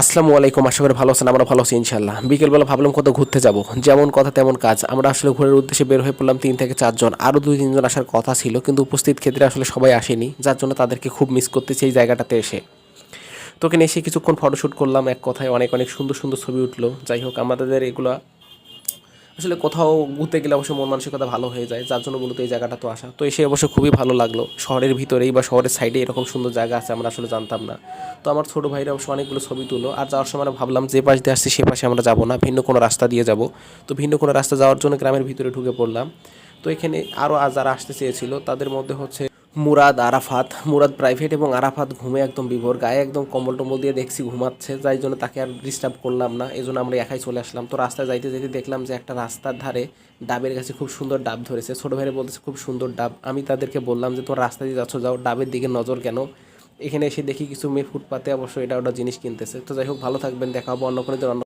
আসসালামু আলাইকুম, আশা করি ভালো আছেন আমরা ভালো আছি ইনশাল্লাহ বিকেলবেলা ভাবলাম কোথাও ঘুরতে যাব। যেমন কথা, তেমন কাজ। আমরা আসলে ঘোরার উদ্দেশ্যে বের হয়ে পড়লাম তিন থেকে চারজন। আরও দুই, তিনজন আসার কথা ছিল, কিন্তু উপস্থিত ক্ষেত্রে আসলে সবাই আসেনি, যার জন্য তাদেরকে খুব মিস করতেছি এই জায়গাটাতে এসে। তোকে এসে কিছুক্ষণ ফটোশ্যুট করলাম, এক কথায় অনেক অনেক সুন্দর সুন্দর ছবি উঠল। যাই হোক, আমাদের এগুলো আসলে কোথাও ঘুরতে গেলে অবশ্যই মন মানসিকতা ভালো হয়ে যায়, যার জন্য মূলত এই জায়গাটা তো আসা। তো এসে অবশ্য খুবই ভালো লাগল। শহরের ভিতরেই বা শহরের সাইডে এরকম সুন্দর জায়গা আছে আমরা আসলে জানতাম না। তো আমার ছোটো ভাইরা অবশ্য অনেকগুলো ছবি তুলো। আর যাওয়ার সময় ভাবলাম যে পাশ দিয়ে আসছি, সে পাশে আমরা যাব না, ভিন্ন কোনো রাস্তা দিয়ে যাব। তো ভিন্ন কোনো রাস্তা যাওয়ার জন্য গ্রামের ভিতরে ঢুকে পড়লাম। তো এখানে আরও যারা আসতে চেয়েছিল, তাদের মধ্যে হচ্ছে মুরাদ আরাফাত। মুরাদ প্রাইভেট এবং আরাফাত ঘুমে একদম বিভোর গায়ে, একদম কম্বল টম্বল দিয়ে দেখছি ঘুমাচ্ছে, যাই জন্য তাকে আর ডিস্টার্ব করলাম না। এই জন্য আমরা একাই চলে আসলাম। তো রাস্তায় যাইতে যেতে দেখলাম যে একটা রাস্তার ধারে ডাবের কাছে খুব সুন্দর ডাব ধরেছে। ছোটো ভাইরে বলতেছে, খুব সুন্দর ডাব। আমি তাদেরকে বললাম যে তোর রাস্তা দিয়ে যাচ্ছ, যাও। ডাবের দিকে নজর কেন? এখানে এসে দেখি কিছু মেয়ে ফুটপাতে অবশ্য এটা ওটা জিনিস কিনতেছে। তো যাই হোক, ভালো থাকবেন। দেখা হব অন্য কোনো অন্য